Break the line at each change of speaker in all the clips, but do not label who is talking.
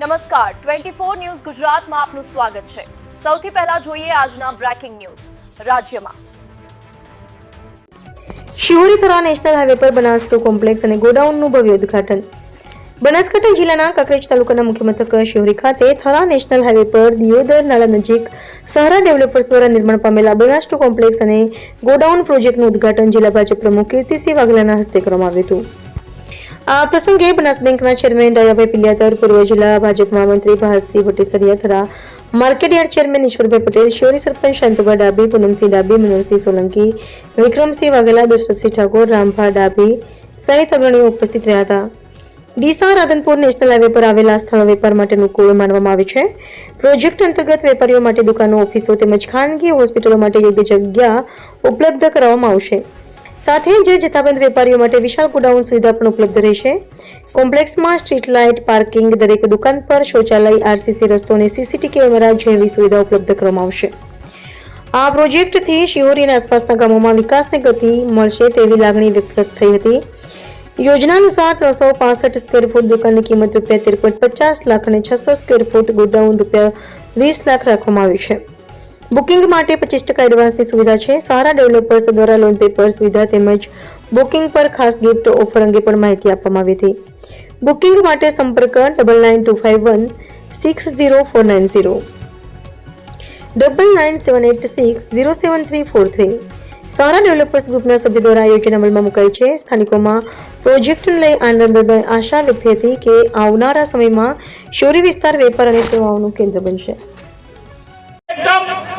નમસ્કાર. Twenty four news ગુજરાતમાં આપનું સ્વાગત છે. સૌથી પહેલા જોઈએ આજના બ્રેકિંગ ન્યૂઝ. રાજ્યમાં.
શિહોરી થરા નેશનલ હાઈવે પર બનાસડો કોમ્પ્લેક્સ અને ગોડાઉનનું ભવ્ય ઉદ્ઘાટન. બનાસકાંઠા જિલ્લાના કકરેજ તાલુકાના મુખ્ય મથક શિહોરી ખાતે થરા નેશનલ હાઈવે પર દિયોદર નાળા નજીક સહારા ડેવલપર્સ દ્વારા નિર્માણ પામેલા બનાસ્ટો કોમ્પ્લેક્સ અને ગોડાઉન પ્રોજેક્ટનું ઉદઘાટન જિલ્લા ભાજપ પ્રમુખ કીર્તિસિંહ વાઘલાના હસ્તે કરવામાં આવ્યું હતું. આ પ્રસંગે બનાસ બેંકના ચેરમેન ડાયાભાઈ પિલિયાતર, પૂર્વ જિલ્લા ભાજપ મહામંત્રી Bharatsinh Bhattisariya Thara market yard chairman Ishwarbhai Patel Shivri સરપંચ શાંતુભા ડાબી પૂનમસિંહ ડાબી મનોહરસિંહ સોલંકી, વિક્રમસિંહ વાઘેલા, દશરથસિંહ ઠાકોર, રામભા ડાબી સહિત અગ્રણીઓ ઉપસ્થિત રહ્યા હતા. ડીસા રાધનપુર નેશનલ હાઈવે પર આવેલા સ્થળ વેપાર માટે કુળ માનવામાં આવે છે. પ્રોજેક્ટ અંતર્ગત વેપારીઓ માટે દુકાનો, ઓફિસો તેમજ ખાનગી હોસ્પિટલો માટે યોગ્ય જગ્યા ઉપલબ્ધ કરાવવામાં આવશે. સાથે જ જથ્થાબંધ વેપારીઓ માટે વિશાળ ગોડાઉન સુવિધા પણ ઉપલબ્ધ રહેશે. કોમ્પ્લેક્સમાં સ્ટ્રીટ લાઇટ પાર્કિંગ, દરેક દુકાન પર શૌચાલય, આરસીસી રસ્તો અને સીસીટી કેમેરા જેવી સુવિધા ઉપલબ્ધ કરવામાં આવશે. આ પ્રોજેક્ટથી શિહોરી અને આસપાસના ગામોમાં વિકાસને ગતિ મળશે તેવી લાગણી વ્યક્ત થઈ હતી. યોજના અનુસાર ત્રણસો પાસઠ સ્ક્વેર ફૂટ દુકાનની કિંમત રૂપિયા તેર પોઈન્ટ પચાસ લાખ અને છસો સ્ક્વેર ફૂટ ગોડાઉન રૂપિયા વીસ લાખ રાખવામાં આવ્યું છે. બુકિંગ માટે પચીસ ટકા એડવાન્સની સુવિધા છે. સારા ડેવલપર્સ દ્વારા લોન પેપર સુવિધા તેમજ બુકિંગ પર ખાસ ગિફ્ટ ઓફર અંગે પણ માહિતી આપવામાં આવી હતી. બુકિંગ માટે સંપર્ક double nine two five one six zero four nine zero double nine seven eight six zero seven three four three Sara developers ગ્રુપના સભ્યો દ્વારા આયોજન યોજના અમલમાં મુકાઈ છે. સ્થાનિકોમાં પ્રોજેક્ટને લઈ આનંદભાઈ આશા વ્યક્ત હતી કે આવનારા સમયમાં શોરી વિસ્તાર વેપાર અને સેવાઓનું કેન્દ્ર બનશે.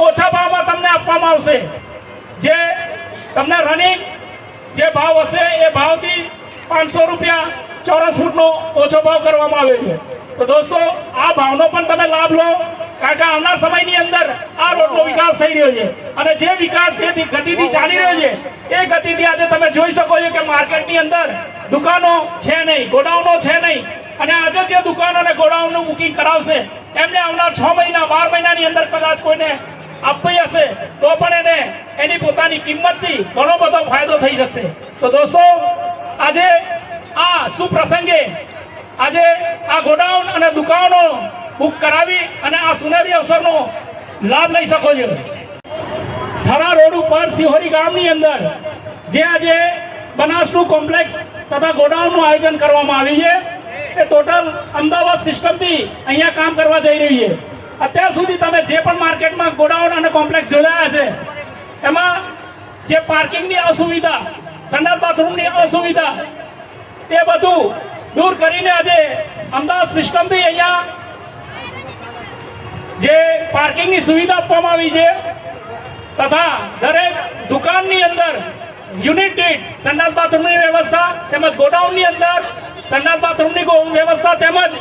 ઓછા ભાવમાં તમને આપવામાં આવશે. જે તમને રનિંગ જે ભાવ હશે એ ભાવથી પાંચસો રૂપિયા ચોરસ ફૂટનો ઓછો ભાવ કરવામાં આવે છે. તો દોસ્તો, આ ભાવનો પણ તમે લાભ લો, કારણ કે આવનાર સમયની અંદર આ રોડનો વિકાસ થઈ રહ્યો છે. અને જે વિકાસ છે તે ગતિથી ચાલી રહ્યો છે, એ ગતિથી આજે તમે જોઈ શકો છો કે માર્કેટની અંદર દુકાનો છે નહીં, ગોડાઉનો છે નહીં. અને આજે જે દુકાનો અને ગોડાઉનનું બુકિંગ કરાવશે, એમને આવનાર છ મહિના, બાર મહિનાની અંદર કદાચ કોઈને આપવી હશે, તો પણ એને એની પોતાની કિંમતથી ઘણો બધો ફાયદો થઈ જશે. તો દોસ્તો, આજે આ સુપ્રસંગે આજે આ ગોડાઉન અને દુકાનો બુક કરાવી અને આ સુનેરી અવસરનો લાભ લઈ શકો છો. થરા રોડ ઉપર સિહોરી ગામની અંદર જે આજે બનાસનું કોમ્પ્લેક્સ તથા ગોડાઉનનું આયોજન કરવામાં આવ્યું છે. એ ટોટલ અમદાવાદ સિસ્ટમથી અહીંયા કામ કરવા જઈ રહી છે. અત્યાર સુધી તમે જે પણ માર્કેટમાં ગોડાઉન અને કોમ્પ્લેક્સ જોયા હશે એમાં જે પાર્કિંગની અસુવિધા સંડાસ બાથરૂમની અસુવિધા, એ બધું દૂર કરીને આજે અમદાવાદ સિસ્ટમથી અહીંયા જે પાર્કિંગની સુવિધા આપવામાં આવી છે, તથા દરેક દુકાનની અંદર યુનિટ દીઠ સંડાસ બાથરૂમની વ્યવસ્થા તેમજ ગોડાઉનની અંદર સંડાસ બાથરૂમની વ્યવસ્થા તેમજ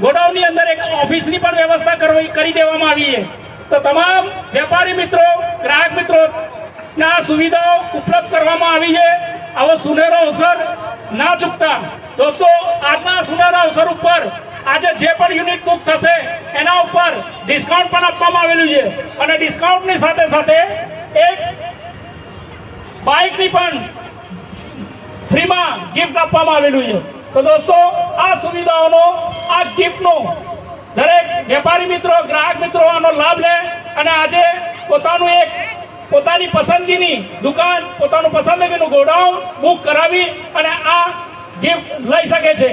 ગોડાઉનની અંદર એક ઓફિસની પણ વ્યવસ્થા કરવી, કરી દેવામાં આવી છે. તો તમામ વેપારી મિત્રો, ગ્રાહક મિત્રો, ના સુવિધાઓ ઉપલબ્ધ કરવામાં આવી છે. આવો સુનેરો અવસર ના ચૂકતા. દોસ્તો, આજના સુનેરા અવસર ઉપર આજે જે પણ યુનિટ બુક થશે, એના ઉપર ડિસ્કાઉન્ટ પણ આપવામાં આવેલું છે. અને ડિસ્કાઉન્ટની સાથે સાથે એક બાઇકની પણ ફ્રીમાં ગિફ્ટ આપવામાં આવેલું છે. તો દોસ્તો, આ સુવિધાઓનો, આ ગિફ્ટનો દરેક વેપારી મિત્રો, ગ્રાહક મિત્રો આનો લાભ લે અને આજે પોતાનું એક પોતાની પસંદગીની દુકાન, પોતાનું પસંદગીનું ગોડાઉન બુક કરાવી અને આ ગિફ્ટ લઈ શકે છે.